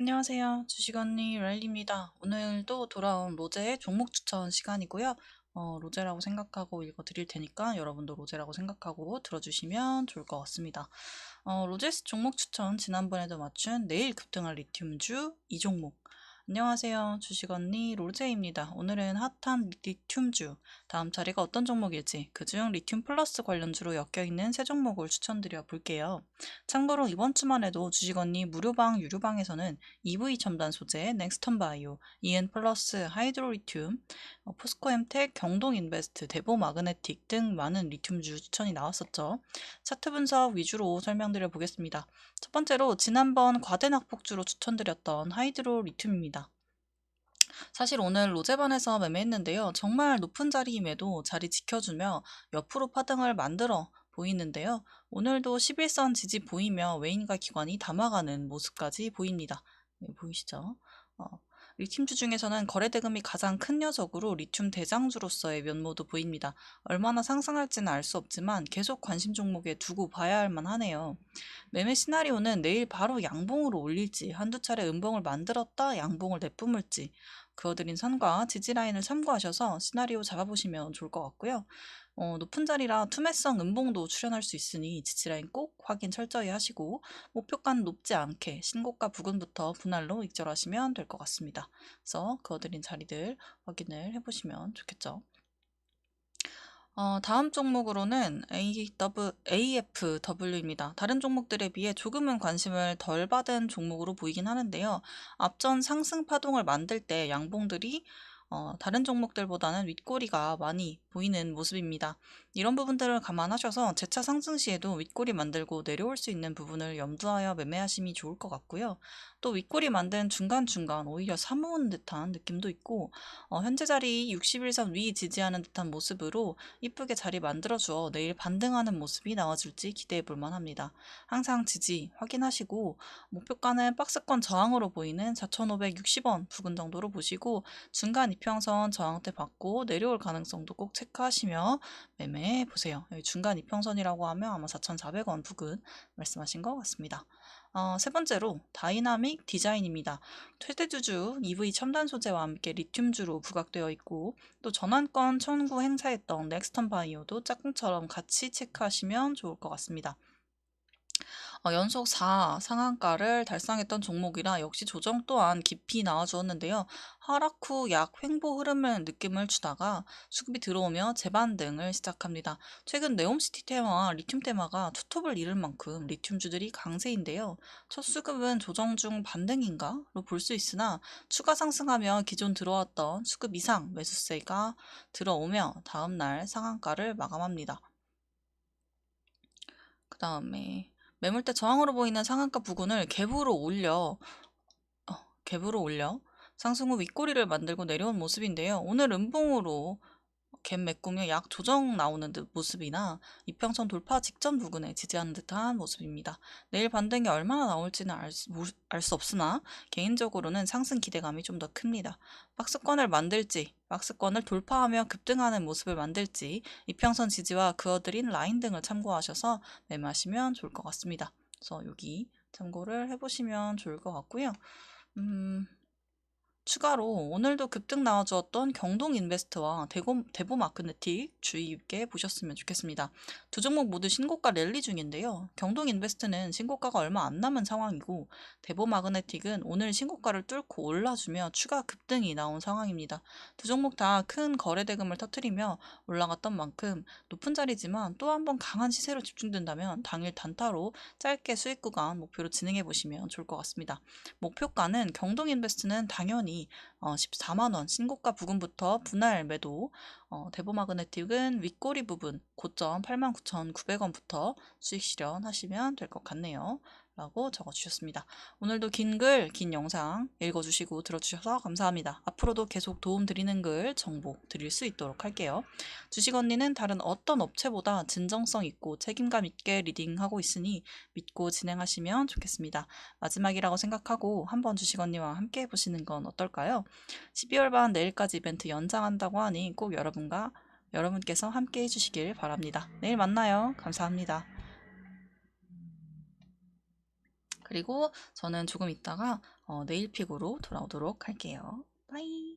안녕하세요. 주식 언니 랠리입니다. 오늘도 돌아온 로제의 종목 추천 시간이고요. 어, 로제라고 생각하고 읽어 드릴 테니까 여러분도 로제라고 생각하고 들어주시면 좋을 것 같습니다. 어, 로제스 종목 추천 지난번에도 맞춘 내일 급등할 리튬주 이 종목 안녕하세요. 주식 언니 로제입니다. 오늘은 핫한 리튬주 다음 자리가 어떤 종목일지 그중 리튬 플러스 관련주로 엮여있는 세 종목을 추천드려 볼게요. 참고로 이번 주만 해도 주식 언니 무료방 유료방에서는 EV 첨단 소재, 넥스턴 바이오, EN 플러스, 하이드로 리튬, 어, 포스코 엠텍, 경동 인베스트, 대보 마그네틱 등 많은 리튬주 추천이 나왔었죠. 차트 분석 위주로 설명드려 보겠습니다. 첫 번째로 지난번 과대 낙폭주로 추천드렸던 하이드로 리튬입니다. 사실 오늘 로제반에서 매매했는데요. 정말 높은 자리임에도 자리 지켜주며 옆으로 파등을 만들어 보이는데요. 오늘도 11선 지지 보이며 외인과 기관이 담아가는 모습까지 보입니다. 네, 보이시죠? 어, 리튬주 중에서는 거래대금이 가장 큰 녀석으로 리튬 대장주로서의 면모도 보입니다. 얼마나 상승할지는 알 수 없지만 계속 관심 종목에 두고 봐야 할 만하네요. 매매 시나리오는 내일 바로 양봉으로 올릴지 한두 차례 음봉을 만들었다 양봉을 내뿜을지 그어드린 선과 지지라인을 참고하셔서 시나리오 잡아보시면 좋을 것 같고요. 어, 높은 자리라 투매성 음봉도 출현할 수 있으니 지지라인 꼭 확인 철저히 하시고 목표가는 높지 않게 신고가 부근부터 분할로 익절하시면 될 것 같습니다. 그래서 그어드린 자리들 확인을 해보시면 좋겠죠. 어, 다음 종목으로는 AFW입니다. 다른 종목들에 비해 조금은 관심을 덜 받은 종목으로 보이긴 하는데요. 앞전 상승 파동을 만들 때 양봉들이 어, 다른 종목들보다는 윗꼬리가 많이 보이는 모습입니다. 이런 부분들을 감안하셔서 재차 상승 시에도 윗꼬리 만들고 내려올 수 있는 부분을 염두하여 매매하심이 좋을 것 같고요. 또 윗꼬리 만든 중간중간 오히려 사모은 듯한 느낌도 있고 어, 현재 자리 61선 위 지지하는 듯한 모습으로 이쁘게 자리 만들어 주어 내일 반등하는 모습이 나와줄지 기대해 볼 만합니다. 항상 지지 확인하시고 목표가는 박스권 저항으로 보이는 4,560원 부근 정도로 보시고 중간 이평선 저항대 받고 내려올 가능성도 꼭 체크하시며 매매해 보세요. 여기 중간 이평선이라고 하면 아마 4,400원 부근 말씀하신 것 같습니다. 어, 세 번째로 다이나믹 디자인입니다. 최대주주 EV 첨단 소재와 함께 리튬주로 부각되어 있고 또 전환권 청구 행사했던 넥스턴 바이오도 짝꿍처럼 같이 체크하시면 좋을 것 같습니다. 어, 연속 4 상한가를 달성했던 종목이라 역시 조정 또한 깊이 나와주었는데요. 하락 후 약 횡보 흐름을 느낌을 주다가 수급이 들어오며 재반등을 시작합니다. 최근 네옴시티 테마와 리튬 테마가 투톱을 잃을 만큼 리튬주들이 강세인데요. 첫 수급은 조정 중 반등인가로 볼 수 있으나 추가 상승하며 기존 들어왔던 수급 이상 매수세가 들어오며 다음날 상한가를 마감합니다. 그 다음에 매물대 저항으로 보이는 상한가 부근을 갭으로 올려 어, 갭으로 올려 상승 후 윗꼬리를 만들고 내려온 모습인데요. 오늘 음봉으로 갭 메꾸며 약 조정 나오는 듯 모습이나 이평선 돌파 직전 부근에 지지하는 듯한 모습입니다. 내일 반등이 얼마나 나올지는 알수 없으나 개인적으로는 상승 기대감이 좀 더 큽니다. 박스권을 만들지 박스권을 돌파하며 급등하는 모습을 만들지 이평선 지지와 그어드린 라인 등을 참고하셔서 매매하시면 좋을 것 같습니다. 그래서 여기 참고를 해보시면 좋을 것 같고요. 음, 추가로 오늘도 급등 나와주었던 경동 인베스트와 대고, 대보 마크네틱 주의 깊게 보셨으면 좋겠습니다. 두 종목 모두 신고가 랠리 중인데요. 경동 인베스트는 신고가가 얼마 안 남은 상황이고 대보 마그네틱은 오늘 신고가를 뚫고 올라주며 추가 급등이 나온 상황입니다. 두 종목 다 큰 거래 대금을 터트리며 올라갔던 만큼 높은 자리지만 또 한 번 강한 시세로 집중된다면 당일 단타로 짧게 수익 구간 목표로 진행해 보시면 좋을 것 같습니다. 목표가는 경동 인베스트는 당연히 시간이 어, 14만원 신고가 부근부터 분할 매도 어, 대보마그네틱은 윗꼬리 부분 고점 89,900원부터 수익 실현하시면 될 것 같네요. 라고 적어주셨습니다. 오늘도 긴 글, 긴 영상 읽어주시고 들어주셔서 감사합니다. 앞으로도 계속 도움 드리는 글, 정보 드릴 수 있도록 할게요. 주식 언니는 다른 어떤 업체보다 진정성 있고 책임감 있게 리딩하고 있으니 믿고 진행하시면 좋겠습니다. 마지막이라고 생각하고 한번 주식 언니와 함께 해보시는 건 어떨까요? 12월 반 내일까지 이벤트 연장한다고 하니 꼭 여러분과 여러분께서 함께 해주시길 바랍니다. 내일 만나요. 감사합니다. 그리고 저는 조금 있다가 어, 네일픽으로 돌아오도록 할게요. 바이.